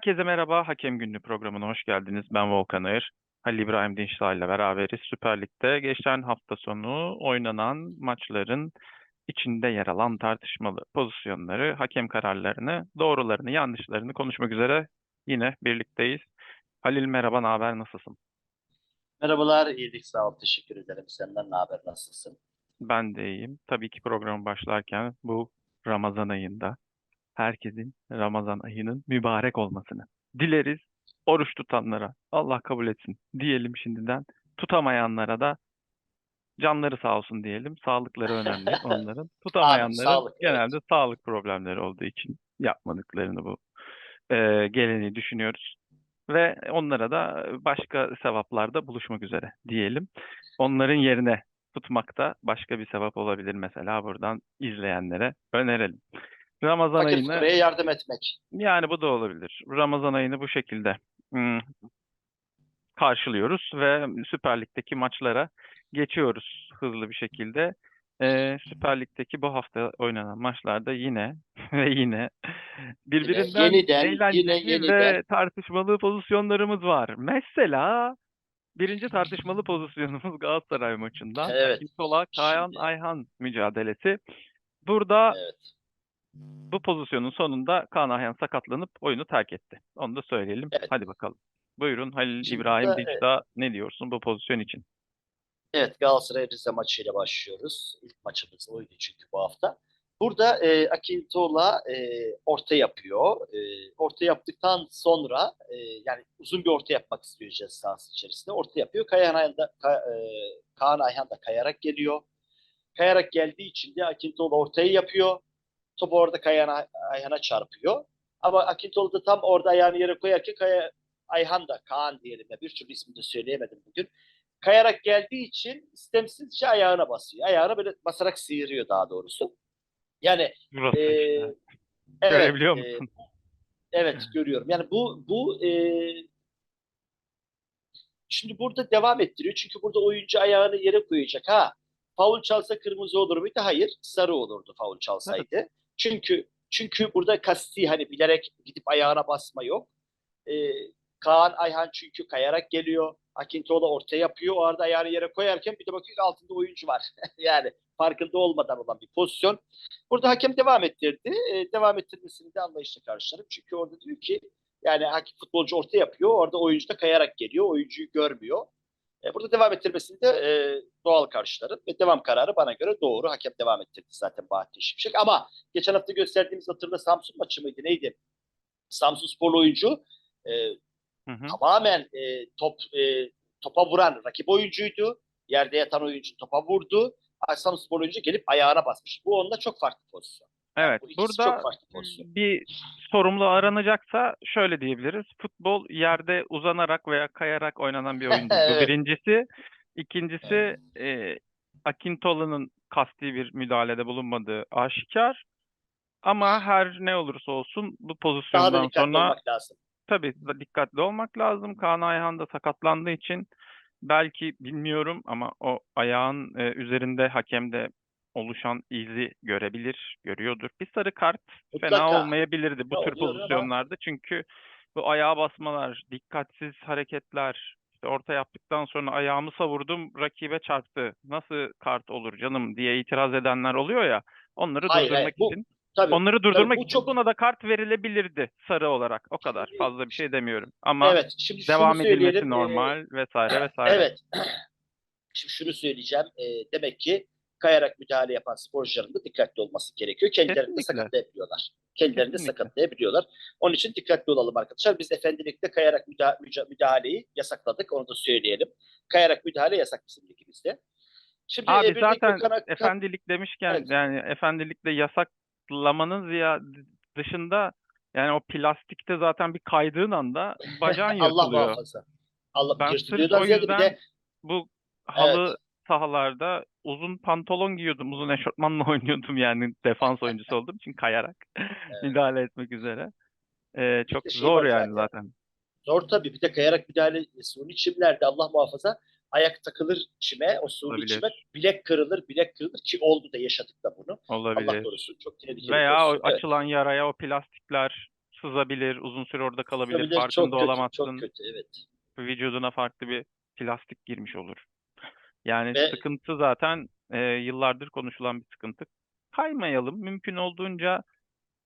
Herkese merhaba. Hakem Günlüğü programına hoş geldiniz. Ben Volkan Ağır. Halil İbrahim Dinçtal ile beraberiz. Süper Lig'de geçen hafta sonu oynanan maçların içinde yer alan tartışmalı pozisyonları, hakem kararlarını, doğrularını, yanlışlarını konuşmak üzere yine birlikteyiz. Halil merhaba, ne haber, nasılsın? Merhabalar, iyilik sağ ol, teşekkür ederim. Senden ne haber, nasılsın? Ben de iyiyim. Tabii ki programı başlarken bu Ramazan ayında herkesin Ramazan ayının mübarek olmasını dileriz. Oruç tutanlara Allah kabul etsin diyelim şimdiden. Tutamayanlara da canları sağ olsun diyelim. Sağlıkları önemli onların. Tutamayanların sağlık, evet. genelde sağlık problemleri olduğu için yapmadıklarını bu e, geleneği düşünüyoruz. Ve onlara da başka sevaplarda buluşmak üzere diyelim. Onların yerine tutmakta başka bir sevap olabilir mesela buradan izleyenlere önerelim. Ramazan Fakir ayını fukaraya yardım etmek. yani bu da olabilir. Ramazan ayını bu şekilde hmm, karşılıyoruz ve Süper Lig'deki maçlara geçiyoruz hızlı bir şekilde. Ee, Süper Lig'deki bu hafta oynanan maçlarda yine ve yine birbirinden yeniden, eğlenceli yine ve tartışmalı pozisyonlarımız var. Mesela birinci tartışmalı pozisyonumuz Galatasaray maçından. Evet. Akintola Kayan Şimdi- Ayhan mücadelesi. Burada Evet. Bu pozisyonun sonunda Kaan Ayhan sakatlanıp oyunu terk etti. Onu da söyleyelim. Evet. Hadi bakalım. Buyurun Halil Şimdi İbrahim burada, Dinçta ne diyorsun bu pozisyon için? Evet, Galatasaray Rize maçıyla başlıyoruz. İlk maçımız oydu çünkü bu hafta. Burada e, Akintola e, orta yapıyor. E, orta yaptıktan sonra e, yani uzun bir orta yapmak istiyor ceza sahası içerisinde. Orta yapıyor. Kayan Ayhan da, Ka- e, Kaan Ayhan da kayarak geliyor. Kayarak geldiği için de Akintola ortayı yapıyor. Top orada Kayan Ay- Ayhan'a çarpıyor. Ama Akintola da tam orada ayağını yere koyarken Kaya, Ayhan da Kaan diyelim ya bir türlü ismini de söyleyemedim bugün. Kayarak geldiği için istemsizce ayağına basıyor. Ayağına böyle basarak sıyırıyor daha doğrusu. Yani Burası e, işte. evet, Görebiliyor e, musun? evet görüyorum. Yani bu bu e, şimdi burada devam ettiriyor. Çünkü burada oyuncu ayağını yere koyacak. Ha faul çalsa kırmızı olur muydu? Hayır. Sarı olurdu faul çalsaydı. Çünkü çünkü burada kasti hani bilerek gidip ayağına basma yok. E, Kaan Ayhan çünkü kayarak geliyor. Akintola orta yapıyor. O arada ayağını yere koyarken bir de bakıyor altında oyuncu var. yani farkında olmadan olan bir pozisyon. Burada hakem devam ettirdi. E, devam ettirmesini de anlayışla karşılarım. Çünkü orada diyor ki yani hakim futbolcu orta yapıyor. Orada oyuncu da kayarak geliyor. Oyuncuyu görmüyor. E, burada devam ettirmesini de e, doğal karşılarım. Ve devam kararı bana göre doğru. Hakem devam ettirdi zaten Bahattin Şimşek. Ama geçen hafta gösterdiğimiz hatırla Samsun maçı mıydı neydi? Samsun sporlu oyuncu e, Hı hı. tamamen e, top e, topa vuran rakip oyuncuydu. Yerde yatan oyuncu topa vurdu. Samsun spor oyuncu gelip ayağına basmış. Bu onunla çok farklı pozisyon. Evet. Bu ikisi Burada bir sorumlu aranacaksa şöyle diyebiliriz. Futbol yerde uzanarak veya kayarak oynanan bir oyun. Bu Evet. birincisi. İkincisi e, Akintola'nın kasti bir müdahalede bulunmadığı aşikar. Ama her ne olursa olsun bu Daha da pozisyondan sonra tabii dikkatli olmak lazım. Kaan Ayhan da sakatlandığı için belki bilmiyorum ama o ayağın e, üzerinde hakemde oluşan izi görebilir, görüyordur. Bir sarı kart fena Mutlaka. olmayabilirdi bu Ne tür oluyor ama- pozisyonlarda. Çünkü bu ayağa basmalar, dikkatsiz hareketler, işte orta yaptıktan sonra ayağımı savurdum, rakibe çarptı. Nasıl kart olur canım diye itiraz edenler oluyor ya. Onları Hayır, durdurmak hayır. Bu- için Tabii. onları durdurmak bu için çok- buna da kart verilebilirdi sarı olarak. O kadar. Fazla bir şey demiyorum. Ama evet. Şimdi devam edilmesi söyleyelim. e, normal vesaire vesaire. Evet. Şimdi şunu söyleyeceğim. E, demek ki kayarak müdahale yapan sporcuların da dikkatli olması gerekiyor. Kendilerini de sakatlayabiliyorlar. Kendilerini de sakatlayabiliyorlar. Onun için dikkatli olalım arkadaşlar. Biz efendilikte kayarak müda- müca- müdahaleyi yasakladık. Onu da söyleyelim. Kayarak müdahale yasak bizim ligimizde. Şimdi Abi e, zaten Akkan- efendilik demişken Evet. yani efendilikte yasaklamanın ziyade dışında yani o plastikte zaten bir kaydığın anda bacağın Allah yırtılıyor. muhafaza. Allah Ben sırf o yüzden de bu halı sahalarda uzun pantolon giyiyordum, uzun eşortmanla oynuyordum yani defans oyuncusu olduğum için kayarak müdahale etmek üzere. Ee, çok şey zor yani zaten. zaten. Zor tabii. Bir de kayarak müdahale suni çimlerde Allah muhafaza ayak takılır çime, o suni Olabilir. çime bilek kırılır, bilek kırılır ki oldu da yaşadık da bunu. Allah Olabilir. korusun çok tehlikeli. Veya o pozisyon. Evet. açılan yaraya o plastikler sızabilir, uzun süre orada kalabilir, Olabilir, farkında çok kötü, olamazsın. çok kötü evet. Vücuduna farklı bir plastik girmiş olur. Yani Ve- sıkıntı zaten e, yıllardır konuşulan bir sıkıntı. Kaymayalım, mümkün olduğunca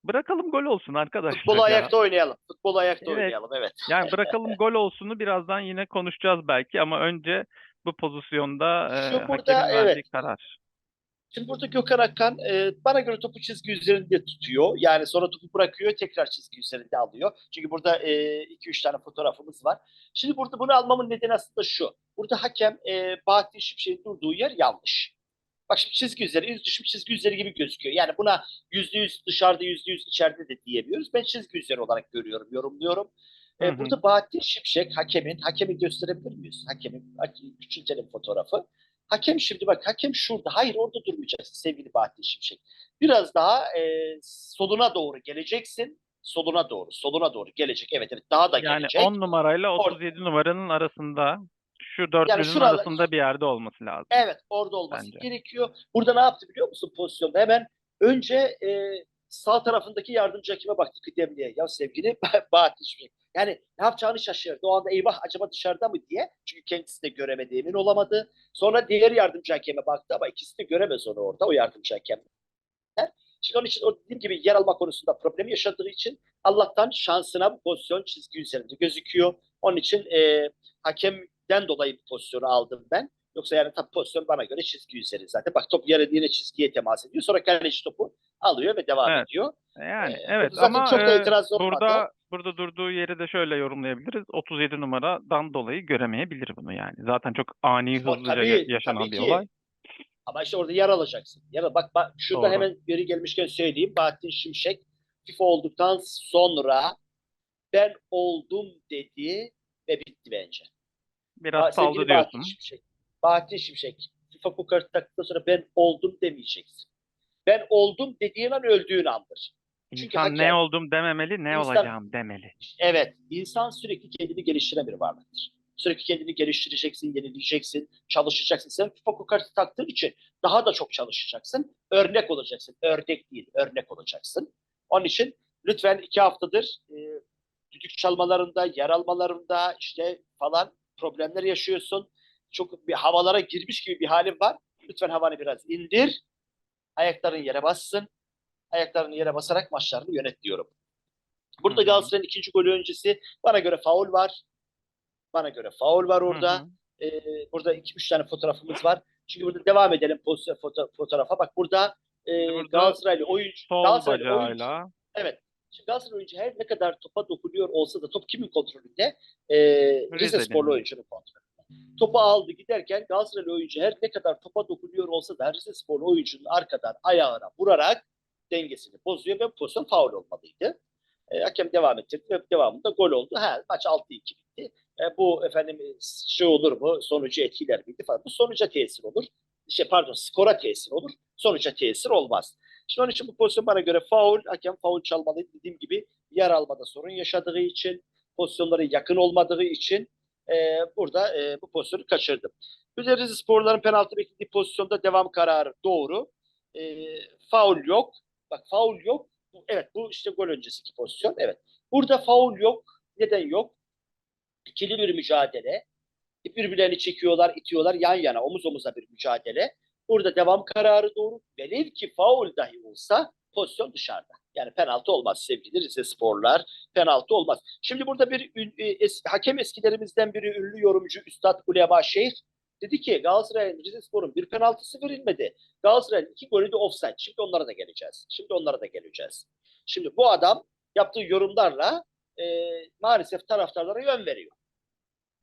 bırakalım gol olsun arkadaşlar Futbolu ya. ayakta oynayalım. Futbolu ayakta Evet. oynayalım evet. Yani bırakalım gol olsunu birazdan yine konuşacağız belki ama önce bu pozisyonda e, Şu burada, evet. karar. Şimdi burada Gökhan Akkan e, bana göre topu çizgi üzerinde tutuyor. Yani sonra topu bırakıyor tekrar çizgi üzerinde alıyor. Çünkü burada 2-3 tane fotoğrafımız var. Şimdi burada bunu almamın nedeni aslında şu. Burada hakem e, Bahattin Şimşek'in durduğu yer yanlış. Bak şimdi çizgi üzeri, yüz düşüm çizgi üzeri gibi gözüküyor. Yani buna yüzde yüz dışarıda yüzde yüz içeride de diyemiyoruz. Ben çizgi üzeri olarak görüyorum, yorumluyorum. E, Hı hı. burada Bahattin Şimşek hakemin, hakemi gösterebilir miyiz? Hakemin, küçültelim fotoğrafı. Hakem şimdi bak hakem şurada. Hayır orada durmayacaksın sevgili Bahattin Şimşek. Biraz daha e, soluna doğru geleceksin. Soluna doğru, soluna doğru gelecek. Evet evet daha da Yani gelecek. 10 numarayla Or- 37 numaranın arasında şu dörtlünün şurada- arasında bir yerde olması lazım. Evet orada olması Bence. gerekiyor. Burada ne yaptı biliyor musun pozisyonda? Hemen önce e, sağ tarafındaki yardımcı hakime baktı kıdemliye. Ya sevgili Bahattin Şimşek. Yani ne yapacağını şaşırdı. O anda eyvah acaba dışarıda mı diye. Çünkü kendisi de göremedi emin olamadı. Sonra diğer yardımcı hakeme baktı ama ikisi de göremez onu orada o yardımcı hakem. Şimdi onun için o dediğim gibi yer alma konusunda problem yaşadığı için Allah'tan şansına bu pozisyon çizgi üzerinde gözüküyor. Onun için e, hakemden dolayı bir pozisyonu aldım ben. Yoksa yani tabii pozisyon bana göre çizgi üzeri zaten. Bak top yere yine çizgiye temas ediyor. Sonra kaleci topu alıyor ve devam Evet. ediyor. Yani Ee, evet ama çok da e, itiraz olmadı. burada burada durduğu yeri de şöyle yorumlayabiliriz. 37 numaradan dolayı göremeyebilir bunu yani. Zaten çok ani O hızlıca tabii, ya- yaşanan tabii bir ki. olay. Ama işte orada yer alacaksın. Yer Bak, bak şurada Doğru. hemen geri gelmişken söyleyeyim. Bahattin Şimşek FIFA olduktan sonra ben oldum dedi ve bitti bence. Biraz Ba- saldı sevgili diyorsun. Bahattin Şimşek. Bahattin Şimşek. FIFA bu kartı taktıktan sonra ben oldum demeyeceksin. Ben oldum dediğin an öldüğün andır. Çünkü İnsan ne hakem- oldum dememeli, ne İnsan- olacağım demeli. Evet, insan sürekli kendini geliştiren bir varlıktır. Sürekli kendini geliştireceksin, yenileyeceksin, çalışacaksın. Sen FIFA kartı taktığın için daha da çok çalışacaksın. Örnek olacaksın. Ördek değil, örnek olacaksın. Onun için lütfen iki haftadır e, düdük çalmalarında, yer almalarında işte falan problemler yaşıyorsun. Çok bir havalara girmiş gibi bir halin var. Lütfen havanı biraz indir. Ayakların yere bassın. Ayaklarını yere basarak maçlarını yönet diyorum. Burada. Galatasaray'ın ikinci golü öncesi bana göre faul var. Bana göre faul var orada. Hı hı. Ee, burada iki üç tane fotoğrafımız var. Çünkü burada devam edelim foto- fotoğrafa. Bak burada, e, Burada Galatasaraylı oyuncu, Sol Galatasaraylı oyuncu, bacağıyla evet. Şimdi Galatasaray oyuncu her ne kadar topa dokunuyor olsa da top kimin kontrolünde? Ee, Rize. Sporlu oyuncunun kontrolünde. Topu aldı giderken Galatasaraylı oyuncu her ne kadar topa dokunuyor olsa da Rize Sporlu oyuncunun arkadan ayağına vurarak dengesini bozuyor ve pozisyon faul olmalıydı. E, hakem devam ettirdi ve devamında gol oldu. Ha, maç 6-2 bitti. E, bu efendim e, şey olur mu? Sonucu etkiler miydi falan. Bu sonuca tesir olur. Şey pardon skora tesir olur. Sonuca tesir olmaz. Şimdi onun için bu pozisyon bana göre faul. Hakem faul çalmalıydı. Dediğim gibi yer almada sorun yaşadığı için, pozisyonları yakın olmadığı için e, burada e, bu pozisyonu kaçırdım. Rize Sporların penaltı beklediği pozisyonda devam kararı doğru. E, faul yok. Bak faul yok. Evet bu işte gol öncesiki pozisyon. Evet. Burada faul yok. Neden yok? İkili bir mücadele. Birbirlerini çekiyorlar, itiyorlar yan yana omuz omuza bir mücadele. Burada devam kararı doğru. Velev ki faul dahi olsa pozisyon dışarıda. Yani penaltı olmaz sevgili Rize Sporlar. Penaltı olmaz. Şimdi burada bir e, es- hakem eskilerimizden biri ünlü yorumcu Üstad Ulema Şeyh dedi ki Galatasaray'ın Rize Spor'un bir penaltısı verilmedi. Galatasaray'ın iki golü de offside. Şimdi onlara da geleceğiz. Şimdi onlara da geleceğiz. Şimdi bu adam yaptığı yorumlarla e, maalesef taraftarlara yön veriyor.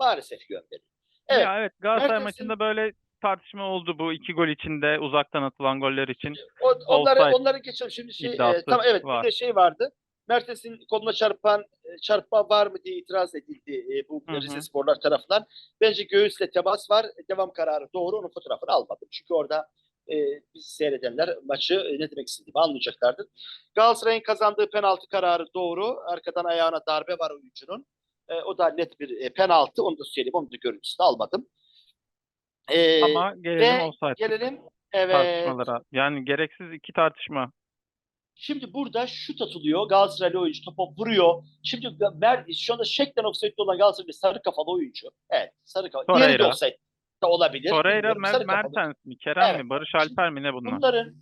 Maalesef yön veriyor. Evet. Ya evet Galatasaray maçında böyle tartışma oldu bu iki gol içinde uzaktan atılan goller için. O, onları onları geçelim şimdi şey e, tamam evet var. bir de şey vardı. Mertens'in koluna çarpan e, çarpma var mı diye itiraz edildi e, bu Hı hı. Rize Sporlar tarafından. Bence göğüsle temas var. Devam kararı doğru. Onun fotoğrafını almadım. Çünkü orada e, biz seyredenler maçı e, ne demek istediğimi anlayacaklardır. Galatasaray'ın kazandığı penaltı kararı doğru. Arkadan ayağına darbe var oyuncunun. E, o da net bir e, penaltı. Onu da söyleyeyim. Onu da görüntüsünü almadım. E, Ama gelelim ve offside gelelim evet. tartışmalara. Yani gereksiz iki tartışma. Şimdi burada şut atılıyor. Galatasaraylı oyuncu topa vuruyor. Şimdi Mer şu anda şeklen offside'de olan Galatasaraylı sarı kafalı oyuncu. Evet sarı kafalı. Diğeri de Torreira. offside de olabilir. Torreira. Mer-. Mertens mi, Kerem Evet. mi, Barış Alper mi ne bunlar? Bunların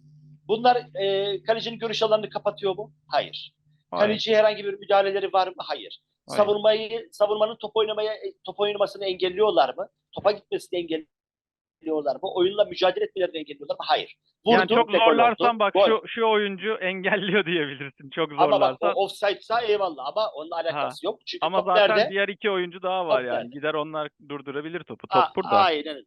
bunlar e, kalecinin görüş alanını kapatıyor mu? Hayır. Hayır. Kaleciye herhangi bir müdahaleleri var mı? Hayır. Hayır. Savunmayı savunmanın top oynamaya e, top oynamasını engelliyorlar mı? Topa gitmesini engelliyorlar mı? Oyunla mücadele etmelerini engelliyorlar mı? Hayır. Yani Vurdu çok gol oldu. zorlarsan bak Gol. şu şu oyuncu engelliyor diyebilirsin. Çok Ama bak zorlarsan. o offside'sa eyvallah ama onunla alakası yok. Çünkü Ama zaten nerede? diğer iki oyuncu daha var Top yani. nerede? Gider onlar durdurabilir topu. Top A- burada. Aynen öyle.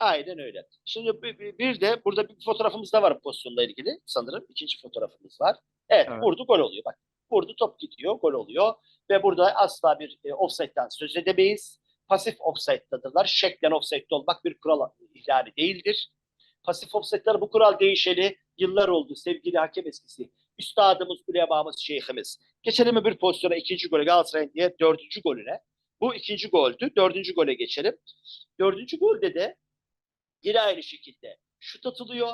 Aynen öyle. Şimdi bir de burada bir fotoğrafımız da var bu pozisyonla ilgili sanırım. İkinci fotoğrafımız var. Evet, Evet. vurdu gol oluyor. Bak vurdu top gidiyor gol oluyor. Ve burada asla bir e, offside'den söz edemeyiz. Pasif offside'dadırlar. Şeklen offside'de olmak bir kural ihlali değildir. Pasif offside'ler bu kural değişeli yıllar oldu sevgili hakem eskisi. Üstadımız, ulemamız, şeyhimiz. Geçelim bir pozisyona ikinci golü Galatasaray'ın diye dördüncü golüne. Bu ikinci goldü. Dördüncü gole geçelim. Dördüncü golde de yine aynı şekilde şut atılıyor.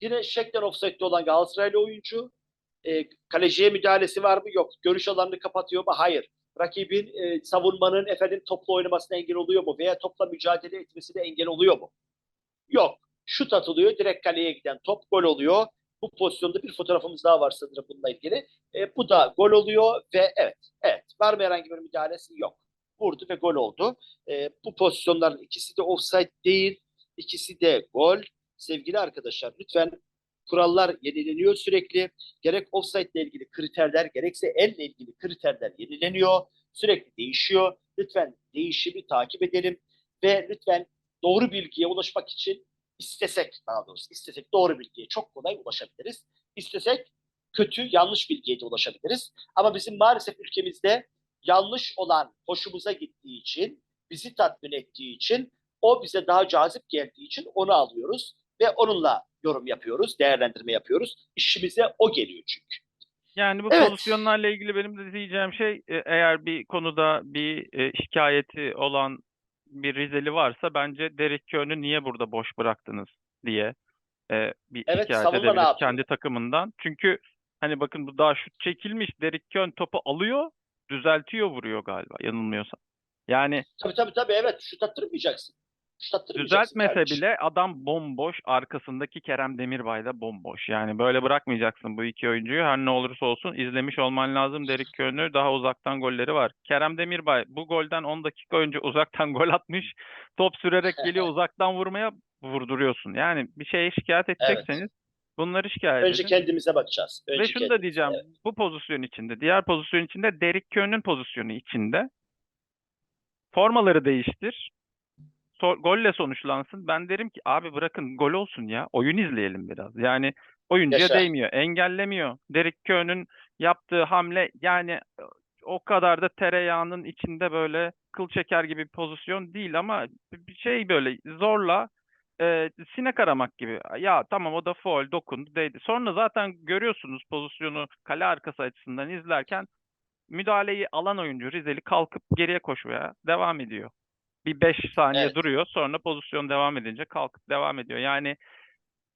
Yine şeklen offside'de olan Galatasaraylı oyuncu. E, kaleciye müdahalesi var mı? Yok. Görüş alanını kapatıyor mu? Hayır. Rakibin e, savunmanın efendim topla oynamasına engel oluyor mu? Veya topla mücadele etmesine engel oluyor mu? Yok. Şut atılıyor. Direkt kaleye giden top gol oluyor. Bu pozisyonda bir fotoğrafımız daha var sanırım bununla ilgili. E, bu da gol oluyor ve evet. Evet. Var mı herhangi bir müdahalesi? Yok. Vurdu ve gol oldu. E, bu pozisyonların ikisi de offside değil. İkisi de gol. Sevgili arkadaşlar lütfen kurallar yenileniyor sürekli. Gerek offside ile ilgili kriterler gerekse elle ilgili kriterler yenileniyor. Sürekli değişiyor. Lütfen değişimi takip edelim ve lütfen doğru bilgiye ulaşmak için istesek daha doğrusu istesek doğru bilgiye çok kolay ulaşabiliriz. İstesek kötü yanlış bilgiye de ulaşabiliriz. Ama bizim maalesef ülkemizde yanlış olan hoşumuza gittiği için, bizi tatmin ettiği için, o bize daha cazip geldiği için onu alıyoruz ve onunla yorum yapıyoruz, değerlendirme yapıyoruz. İşimize o geliyor çünkü. Yani bu Evet. pozisyonlarla ilgili benim de diyeceğim şey e, eğer bir konuda bir e, şikayeti olan bir Rizeli varsa bence Derek Köhn'ü niye burada boş bıraktınız diye e, bir Evet, şikayet edebilir kendi takımından. Çünkü hani bakın bu daha şut çekilmiş. Derek Köhn topu alıyor, düzeltiyor, vuruyor galiba yanılmıyorsam. Yani Tabii tabii tabii evet şut attırmayacaksın. Düzeltmese kardeşim. bile adam bomboş, arkasındaki Kerem Demirbay da bomboş. Yani böyle bırakmayacaksın bu iki oyuncuyu. Her ne olursa olsun izlemiş olman lazım. Derek Köhn'ü daha uzaktan golleri var. Kerem Demirbay bu golden 10 dakika önce uzaktan gol atmış. Top sürerek geliyor uzaktan vurmaya vurduruyorsun. Yani bir şeye şikayet edecekseniz bunları şikayet Önce edin. kendimize bakacağız. Önce Ve şunu da kendimize, diyeceğim. evet. Bu pozisyon içinde, diğer pozisyon içinde Derek Köhn'ün pozisyonu içinde formaları değiştir. So- golle sonuçlansın. Ben derim ki abi bırakın gol olsun ya. Oyun izleyelim biraz. Yani oyuncuya Yaşa. değmiyor. Engellemiyor. Derek Köhn'ün yaptığı hamle yani o kadar da tereyağının içinde böyle kıl çeker gibi bir pozisyon değil ama bir şey böyle zorla e, sinek aramak gibi. Ya tamam o da foul dokundu değdi. Sonra zaten görüyorsunuz pozisyonu kale arkası açısından izlerken müdahaleyi alan oyuncu Rizeli kalkıp geriye koşmaya devam ediyor. Bir 5 saniye Evet. duruyor sonra pozisyon devam edince kalkıp devam ediyor. Yani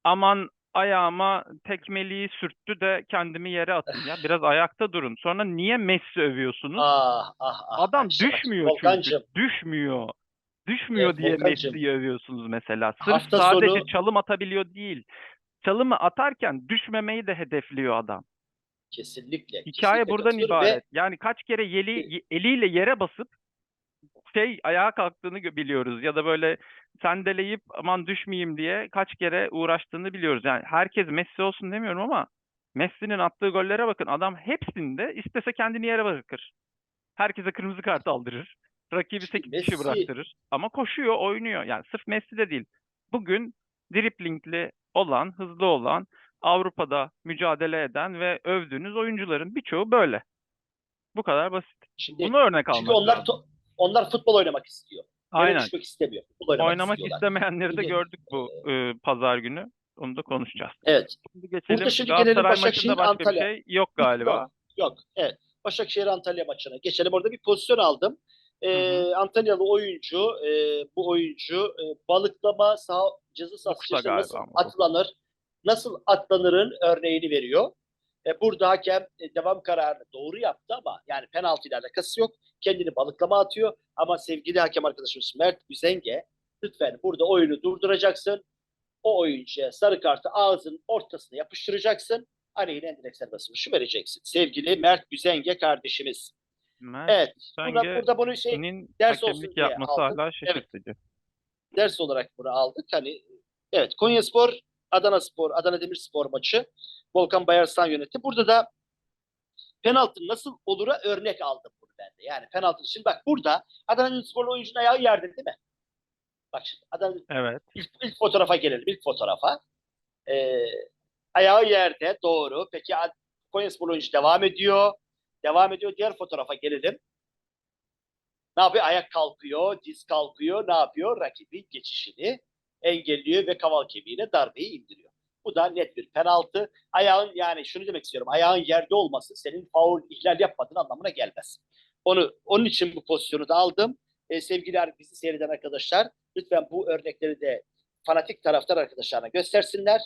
aman ayağıma tekmeliği sürttü de kendimi yere atayım ya. Biraz ayakta durun. Sonra niye Messi övüyorsunuz? Ah ah ah. Adam işte bak, düşmüyor çünkü. Düşmüyor. Düşmüyor Evet, diye. Messi'yi övüyorsunuz mesela. Sırf Hafta sadece sonu- çalım atabiliyor değil. Çalımı atarken düşmemeyi de hedefliyor adam. kesinlikle. Hikaye kesinlikle buradan ibaret. Ve Yani kaç kere yeli, ye- eliyle yere basıp şey ayağa kalktığını biliyoruz ya da böyle sendeleyip aman düşmeyeyim diye kaç kere uğraştığını biliyoruz. Yani herkes Messi olsun demiyorum ama Messi'nin attığı gollere bakın. Adam hepsinde istese kendini yere bırakır. Herkese kırmızı kart aldırır. Rakibi 8 kişi Messi- bıraktırır. Ama koşuyor, oynuyor. Yani sırf Messi de değil. Bugün driplingli olan, hızlı olan, Avrupa'da mücadele eden ve övdüğünüz oyuncuların birçoğu böyle. Bu kadar basit. şimdi Bunu örnek almak çünkü onlar lazım. Onlar futbol oynamak istiyor. Yere Aynen. düşmek istemiyor. Futbol oynamak, Oynamak istiyorlar. istemeyenleri de gördük bu e, pazar günü. Onu da konuşacağız. Evet. Şimdi geçelim. Burada şimdi gelelim Galatasaray Başakşehir, maçında başka Antalya. bir şey yok galiba. Yok. Yok. Evet. Başakşehir Antalya maçına geçelim. Orada bir pozisyon aldım. Ee, Antalyalı oyuncu, e, bu oyuncu e, balıklama sağ ceza sahası nasıl galiba atlanır, nasıl atlanırın örneğini veriyor. E, burada hakem e, devam kararını doğru yaptı ama yani penaltıyla alakası yok. Kendini balıklama atıyor ama sevgili hakem arkadaşımız Mert Güzenge lütfen burada oyunu durduracaksın. O oyuncuya sarı kartı ağzının ortasına yapıştıracaksın. Aleyhine direkt serbest vuruşu vereceksin. Sevgili Mert Güzenge kardeşimiz. Mert Evet. Burada, burada bunu şey ders olsun diye yapması aldım. hala şaşırtıcı. ders olarak bunu aldık. Hani evet Konyaspor, Adana Spor, Adana Demirspor maçı Volkan Bayarslan yönetti. Burada da penaltı nasıl olura örnek aldım bunu ben de. Yani penaltı şimdi bak burada Adana Demirspor'lu oyuncunun ayağı yerde değil mi? Bak şimdi Adana Evet. ilk, ilk fotoğrafa gelelim. ilk fotoğrafa. Ee, ayağı yerde doğru. Peki Konyaspor oyuncu devam ediyor. Devam ediyor. Diğer fotoğrafa gelelim. Ne yapıyor? Ayak kalkıyor, diz kalkıyor. Ne yapıyor? Rakibin geçişini engelliyor ve kaval kemiğine darbeyi indiriyor. Bu da net bir penaltı. Ayağın yani şunu demek istiyorum. Ayağın yerde olması senin faul ihlal yapmadığın anlamına gelmez. Onu onun için bu pozisyonu da aldım. Ee, sevgili bizi seyreden arkadaşlar lütfen bu örnekleri de fanatik taraftar arkadaşlarına göstersinler.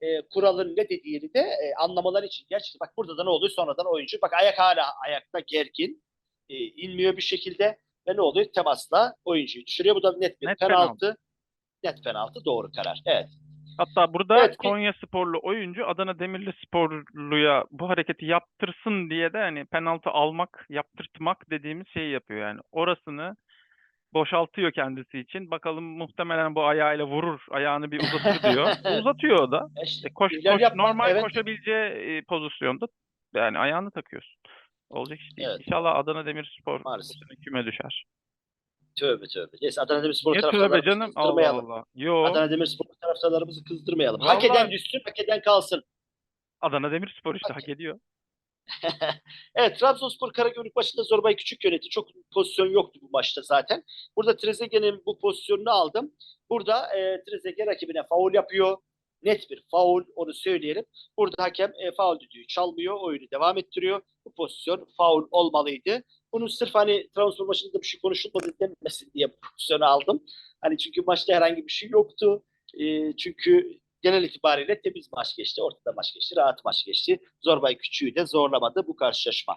Ee, kuralın ne dediğini de e, anlamaları için. Gerçekten bak burada da ne oluyor? Sonradan oyuncu bak ayak hala ayakta gergin. E, inmiyor bir şekilde ve ne oluyor? Temasla oyuncuyu düşürüyor. Bu da net bir Net penaltı. Net penaltı doğru karar. Evet. Hatta burada Evet, Konya sporlu oyuncu Adana Demirli sporluya bu hareketi yaptırsın diye de hani penaltı almak, yaptırtmak dediğimiz şeyi yapıyor yani. Orasını boşaltıyor kendisi için. Bakalım muhtemelen bu ayağıyla vurur, ayağını bir uzatır diyor. Uzatıyor o da. E işte, E, koş, koş- yapmak, normal evet. koşabileceği e, pozisyonda yani ayağını takıyorsun. Olacak iş değil. Evet. İnşallah Adana Demirspor küme düşer. Tövbe tövbe. Neyse Adana Demirspor Ne tövbe taraftarlarımızı canım? Allah kızdırmayalım. Allah. Yo. Adana Demirspor taraftarlarımızı kızdırmayalım. Hak Vallahi- eden düşsün, hak eden kalsın. Adana Demirspor işte Hak- hak ediyor. evet Trabzonspor Karagümrük maçında Zorbay Küçük yönetti. Çok pozisyon yoktu bu maçta zaten. Burada Trezeguet'in bu pozisyonunu aldım. Burada e, Trezeguet rakibine faul yapıyor. Net bir faul onu söyleyelim. Burada hakem e, faul düdüğü çalmıyor. Oyunu devam ettiriyor. Bu pozisyon faul olmalıydı. Bunu sırf hani Trabzonspor maçında bir şey konuşulmadı denmesin diye pozisyonu aldım. Hani çünkü maçta herhangi bir şey yoktu. E, çünkü genel itibariyle temiz maç geçti. Ortada maç geçti. Rahat maç geçti. Zorbay Küçüğü de zorlamadı bu karşılaşma.